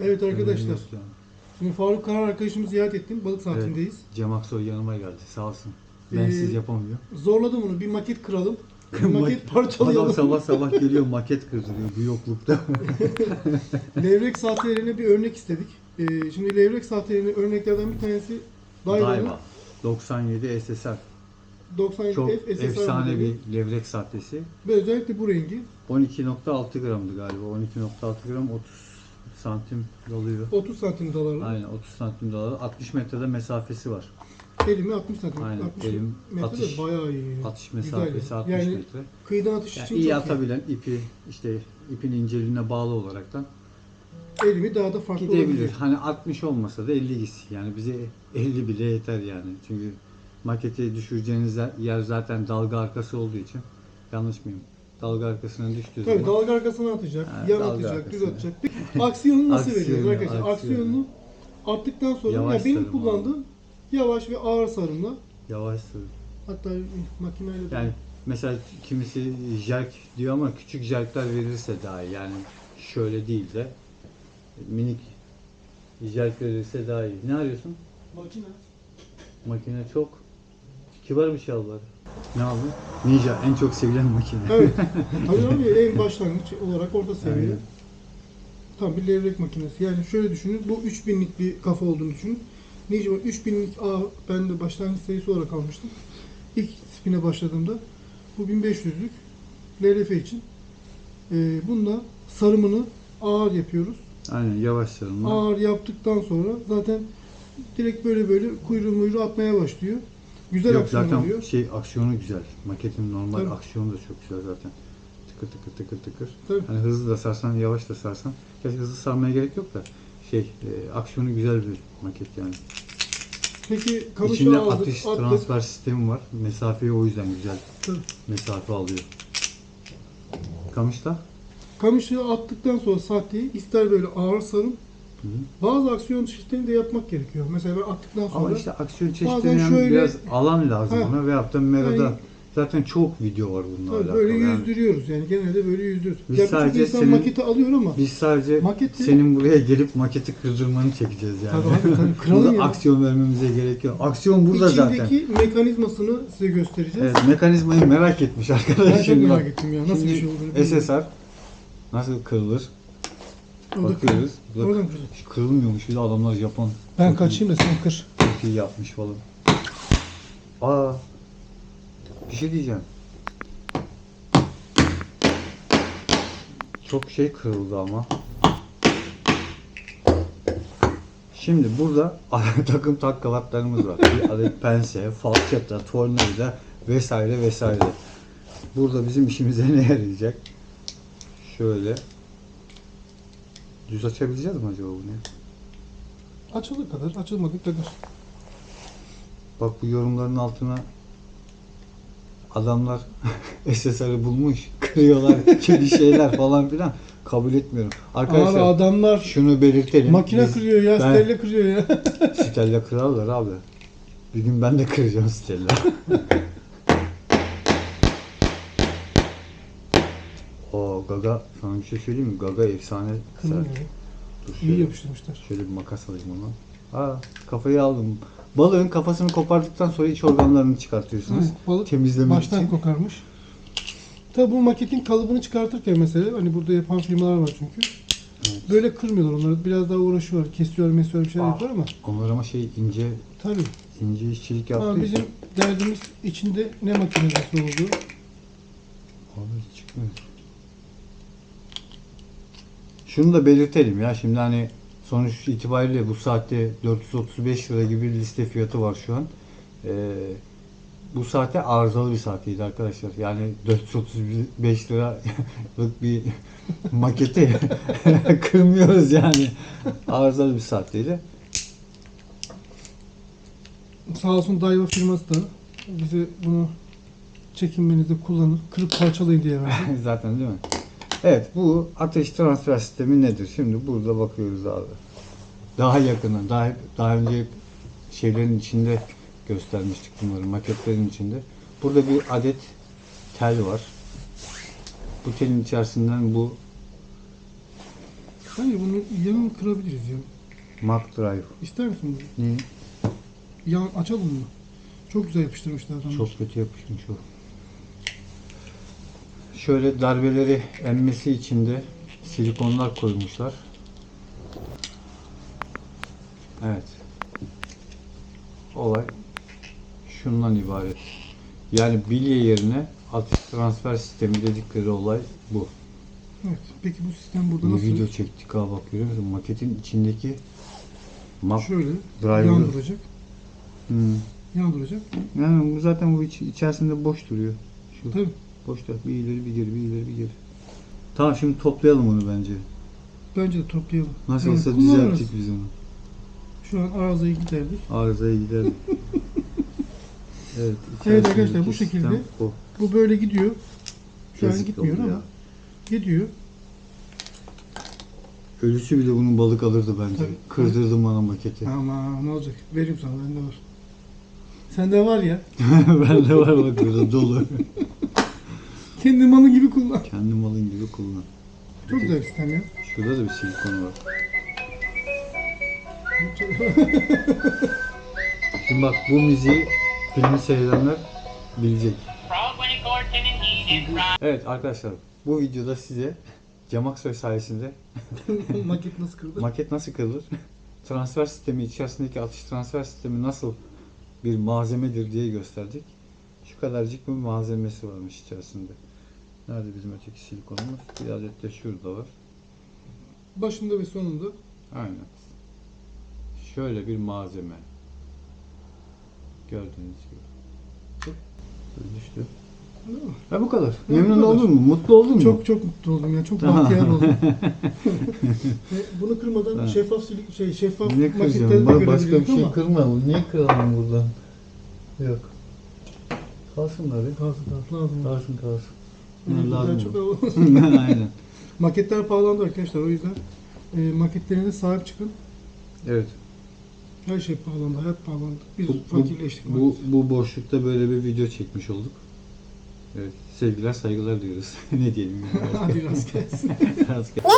Evet arkadaşlar. Yani. Şimdi Faruk Karar arkadaşımı ziyaret ettim. Balık saatindeyiz. Cem Aksoy yanıma geldi sağ olsun. Ben Ee, siz yapamıyor. Zorladım onu. Bir maket kıralım. Bir maket Adam parçalayalım. sabah sabah geliyor maket kırdırıyor bu yoklukta. levrek saatlerine bir örnek istedik. Ee, şimdi levrek saatlerine örneklerden bir tanesi Daiwa'nın Daiwa 97 SSR. 97 Çok F SSR efsane modeli. bir levrek sahtesi. Ve özellikle bu rengi 12.6 gramdı galiba. 12.6 gram 30 santim dalıyor. 30 santim dalarla. Aynen 30 santim dalıyor. 60 metrede mesafesi var. Elimi 60 santim. Aynen, 60 elim metre atış- de bayağı iyi. Atış Güzel mesafesi yani. 60 Yani metre. Kıyıdan atış Yani için iyi çok atabilen ipi işte ipin inceliğine bağlı olaraktan iyi. Elimi daha da farklı gidebilir. olabilir. Hani 60 olmasa da 50 gitsin. Yani bize 50 bile yeter yani. Çünkü maketi düşüreceğiniz yer zaten dalga arkası olduğu için yanlış mıyım? Dalga arkasına düştüğü Tabii zaman dalga arkasına atacak, Ha, yan dalga atacak, düz arkasına. atacak. Aksiyonu nasıl Aksiyonu, veriyoruz arkadaşlar? aksiyonu. Aksiyonunu attıktan sonra Yavaş ya benim sarım kullandığım yavaş ve ağır sarımla yavaş sürüyor. hatta makineyle de Yani mesela kimisi jerk diyor ama küçük jerkler verirse daha iyi. Yani şöyle değil de minik jerk verirse daha iyi. Ne arıyorsun? makine Makine çok kibar bir şey aldılar. Ne aldın? Ninja en çok sevilen makine. Evet. Tabii abi en başlangıç olarak orta seviye. Aynen. Tam bir levrek makinesi. Yani şöyle düşünün. Bu 3000'lik bir kafa olduğunu düşünün. Ninja 3000'lik A ben de başlangıç sayısı olarak almıştım. İlk spine başladığımda bu 1500'lük LRF için. Ee, bunda sarımını ağır yapıyoruz. Aynen yavaş sarılma. Ağır yaptıktan sonra zaten direkt böyle böyle kuyruğu muyruğu atmaya başlıyor. Güzel Yok aksiyon zaten oluyor. şey aksiyonu güzel. Maketin normal Tabii. aksiyonu da çok güzel zaten. Tıkır tıkır tıkır tıkır. Tabii. Hani hızlı da sarsan yavaş da sarsan. Gerçi hızlı sarmaya gerek yok da şey e, aksiyonu güzel bir maket yani. Peki kamışı İçinde aldık, atış attık. transfer sistemi var. Mesafeyi o yüzden güzel Tabii. mesafe alıyor. Kamışta Kamışı attıktan sonra sahteyi ister böyle ağır sarım, Hı. bazı aksiyon çeşitlerini de yapmak gerekiyor. Mesela attıktan sonra ama işte aksiyon Bazen çeşitleri yani şöyle- biraz alan lazım Heh. ona. Veyahut da Mera'da Yani- zaten çok video var bununla alakalı. böyle yani. yüzdürüyoruz yani genelde böyle yüzdürüyoruz. Biz ya sadece insan senin- maketi alıyor ama Biz sadece maketi senin buraya gelip maketi kırdırmanı çekeceğiz yani. Tabii abi, tabii. Kralım ya. aksiyon vermemize gerek yok. Aksiyon burada zaten. içindeki mekanizmasını size göstereceğiz. Evet, mekanizmayı merak etmiş arkadaş. ben çok merak ettim ya nasıl şimdi bir şey olduğunu. SSR nasıl kırılır? Orada Bakıyoruz. kır- Bak, Oradan kırılır. hiç kırılmıyormuş bir de adamlar Japon. Ben Çok iyi- kaçayım da sen kır. Çok iyi yapmış falan. Aa. Bir şey diyeceğim. Çok şey kırıldı ama. Şimdi burada takım takkalatlarımız var. Bir adet pense, falçata, tornavida vesaire vesaire. Burada bizim işimize ne yarayacak? Şöyle. Düz açabileceğiz mi acaba bunu? Açılır kadar, açılmadık kadar. Bak bu yorumların altına adamlar SSR'ı bulmuş, kırıyorlar, bir şeyler falan filan. Kabul etmiyorum. Arkadaşlar adamlar şunu belirtelim. makine Biz kırıyor ya, ben- stelle kırıyor ya. Stella kırarlar abi. Bir gün ben de kıracağım Stella. O Gaga sana bir şey söyleyeyim mi? Gaga efsane. Kırmıyor. Dur İyi şöyle, yapıştırmışlar. şöyle bir makas alayım ona. Aa kafayı aldım. Balığın kafasını kopardıktan sonra iç organlarını çıkartıyorsunuz. Evet, balık Temizlemek baştan için. kokarmış. Tabi bu maketin kalıbını çıkartırken mesela hani burada yapan firmalar var çünkü. Evet. Böyle kırmıyorlar onları. Biraz daha uğraşıyorlar. Kesiyorlar, mesiyorlar bir şeyler Aa. yapıyorlar ama Onlar ama şey ince tabii. ince işçilik yaptığı Ama için. bizim derdimiz içinde ne makinesi olduğu. Abi çıkmıyor. Şunu da belirtelim ya şimdi hani sonuç itibariyle bu saatte 435 lira gibi bir liste fiyatı var şu an. Ee, bu saate arızalı bir saatiydi arkadaşlar. Yani 435 liralık bir maketi kırmıyoruz yani. Arızalı bir saatteydi. Sağ olsun Daiwa firması da bize bunu çekinmenizde kullanır. Kırıp parçalayın diye verdi. Zaten değil mi? Evet bu ateş transfer sistemi nedir? Şimdi burada bakıyoruz abi. Daha yakını, daha daha önce şeylerin içinde göstermiştik bunları, maketlerin içinde. Burada bir adet tel var. Bu telin içerisinden bu Bence bunu yanını kırabiliriz ya. Mac Drive. İster misin bunu? Niye? Yan açalım mı? Çok güzel yapıştırmışlar. Çok kötü yapışmış o. Şöyle darbeleri emmesi için de silikonlar koymuşlar. Evet. Olay şundan ibaret. Yani bilye yerine atış transfer sistemi dedikleri olay bu. Evet. Peki bu sistem burada Bir nasıl? video çektik ha bak görüyor musun? Maketin içindeki map Şöyle driver. yan duracak. Hmm. Yan duracak. Yani bu zaten bu iç- içerisinde boş duruyor. Şu Tabii. Boşta bir ileri bir geri bir ileri bir geri. Tamam şimdi toplayalım onu bence. Bence de toplayalım. Nasıl olsa kullanırız. düzelttik biz onu. Şu an arızayı giderdik. Arızaya gidelim. evet. Evet arkadaşlar, içerisindeki bu şekilde sistem bu. Bu böyle gidiyor. Şu an Yazık gitmiyor oldu ama ya. gidiyor. Ölüsü bile bunun balık alırdı bence. Tabii. Kırdırdım bana maketi. Ama ne olacak? Vereyim sana bende var. Sende var ya. Bende var bak burada dolu. Kendi malı gibi kullan. Kendi malın gibi kullan. Çok güzel sistem ya. Şurada da bir silikon var. Şimdi bak bu müziği filmi seyredenler bilecek. Evet arkadaşlar bu videoda size Cem Aksoy sayesinde Maket nasıl kırılır? maket nasıl kırılır, transfer sistemi içerisindeki atış transfer sistemi nasıl bir malzemedir diye gösterdik. Şu kadarcık bir malzemesi varmış içerisinde. Nerede bizim öteki silikonumuz? Bir adet de şurada var. Başında ve sonunda Aynen. Şöyle bir malzeme. Gördüğünüz gibi. Böyle düştü. Ha bu kadar. bu Memnun kadar. oldun mu? Mutlu oldun mu? çok çok mutlu oldum ya. Çok bahtiyar oldum. Ve bunu kırmadan Ha. şeffaf silik şey şeffaf Ne kıracağım? de Ba- Başka bir görebiliyorduk şey ama kırmayalım. Niye kıralım buradan? Yok. Kalsınlar ya. Kalsın kalsın lazım. Kalsın kalsın. Bunlar lazım çok. Aynen. Maketler pahalandı arkadaşlar o yüzden e, maketlerine sahip çıkın. Evet. Her şey pahalandı, hayat pahalandı. Biz Bu, bu, fakirleştik. bu, maalesef. bu boşlukta böyle bir video çekmiş olduk. Evet. Sevgiler saygılar diyoruz. ne diyelim. Hadi rast gelsin. Rast gelsin.